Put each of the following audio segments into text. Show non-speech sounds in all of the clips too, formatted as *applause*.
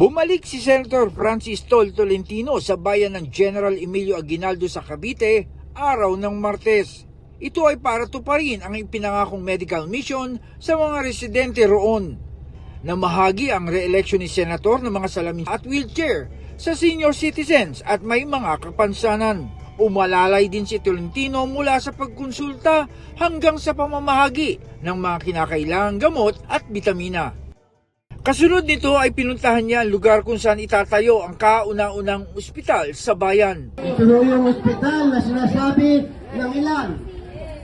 Bumalik si Senator Francis Tol Tolentino sa bayan ng General Emilio Aguinaldo sa Cavite araw ng Martes. Ito ay para tuparin ang ipinangakong medical mission sa mga residente roon. Namahagi ang re-election ni Senator ng mga salamin at wheelchair sa senior citizens at may mga kapansanan. Umalalay din si Tolentino mula sa pagkonsulta hanggang sa pamamahagi ng mga kinakailangang gamot at bitamina. Kasunod nito ay pinuntahan niya ang lugar kung saan itatayo ang kauna-unang ospital sa bayan. Ito yung ospital na sinasabi ng ilan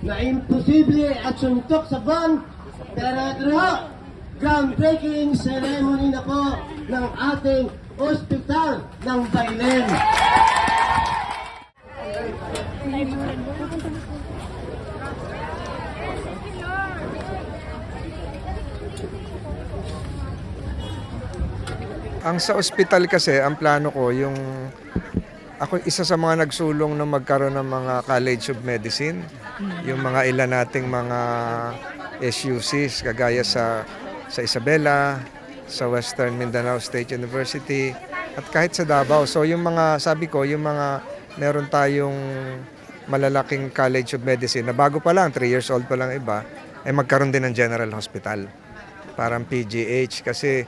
na imposible at suntok sa van pero ito groundbreaking ceremony na po ng ating ospital ng Bailen. Ang sa ospital kasi, ang plano ko, yung ako isa sa mga nagsulong na magkaroon ng mga College of Medicine, yung mga ilan nating mga SUCs, kagaya sa, sa Isabela, sa Western Mindanao State University, at kahit sa Davao. So yung mga, sabi ko, yung mga meron tayong malalaking College of Medicine na bago pa lang, 3 years old pa lang iba, ay magkaroon din ng General Hospital. Parang PGH kasi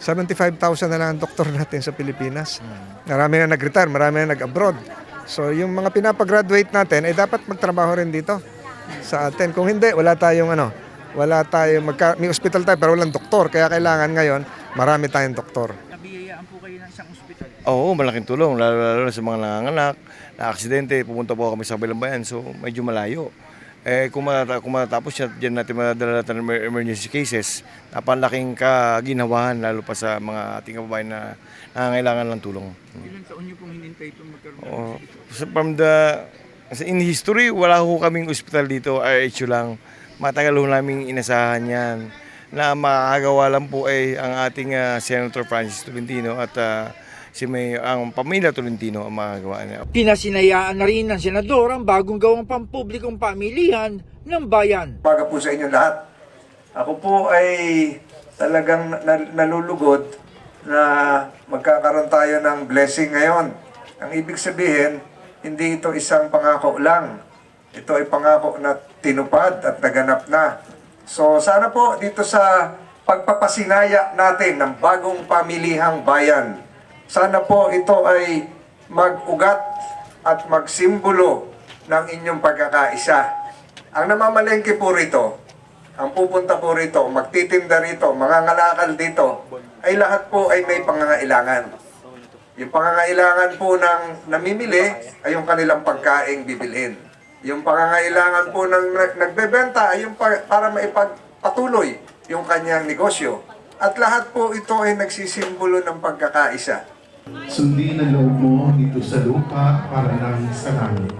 75,000 na lang ang doktor *laughs* natin sa Pilipinas. Marami na nag-retire, marami na nag-abroad. So yung mga pinapagraduate natin ay dapat magtrabaho rin dito sa atin. Kung hindi, wala tayong ano, wala tayong magka, may hospital tayo pero walang doktor. Kaya kailangan ngayon, marami tayong doktor. Nabiyayaan po kayo ng isang ospital. Oo, malaking tulong, lalo, lalo na sa mga nanganganak, na aksidente, pumunta po kami sa kabilang bayan, so medyo malayo. Eh, kung, matata- kung matatapos siya, dyan natin madala natin ng emer- emergency cases, napalaking kaginawahan, lalo pa sa mga ating kababayan na nangangailangan ng tulong. Ilang taon niyo pong hinintay itong magkaroon Oo. So, from the, sa in history, wala ho kaming ospital dito, RHU lang. Matagal ho naming inasahan yan na makagawa lang po ay ang ating ah, Senator Francis Tolentino at ah, si may ang pamilya Tolentino ang makagawa niya. Pinasinayaan na rin ng senador ang bagong gawang pampublikong pamilihan ng bayan. Umaga po sa inyo lahat. Ako po ay talagang na- nalulugod na magkakaroon tayo ng blessing ngayon. Ang ibig sabihin, hindi ito isang pangako lang. Ito ay pangako na tinupad at naganap na. So sana po dito sa pagpapasinaya natin ng bagong pamilihang bayan, sana po ito ay mag-ugat at magsimbolo ng inyong pagkakaisa. Ang namamalengke po rito, ang pupunta po rito, magtitinda rito, mangangalakal dito, ay lahat po ay may pangangailangan. Yung pangangailangan po ng namimili ay yung kanilang pagkaing bibilhin. Yung pangangailangan po ng nag- nagbebenta ay yung pa- para maipagpatuloy yung kanyang negosyo. At lahat po ito ay nagsisimbolo ng pagkakaisa. Sundin ang loob mo dito sa lupa para nang sa langit.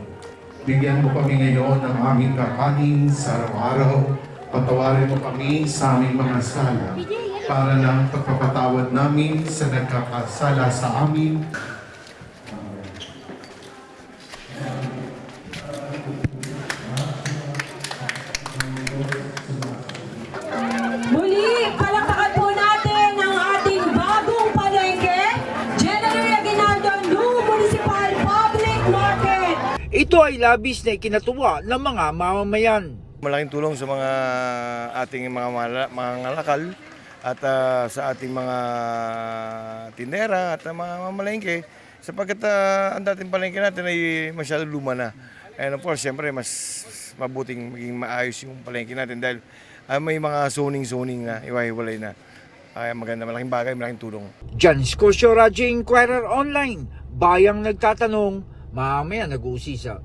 Bigyan mo kami ngayon ng aming kakanin sa araw-araw. Patawarin mo kami sa aming mga sala para ng pagpapatawad namin sa nagkakasala sa amin. Ito ay labis na ikinatuwa ng mga mamamayan. Malaking tulong sa mga ating mga mala- mga ngalakal at ah, sa ating mga tindera at ah, mga mamalengke sapagkat ah, ang dating palengke natin ay masyado luma na. And of course, siyempre, mas mabuting maging maayos yung palengke natin dahil ah, may mga zoning-zoning na, iwahiwalay na. Kaya maganda, malaking bagay, malaking tulong. Jan Scotia Radyo Inquirer Online, bayang nagtatanong, 马面的故事上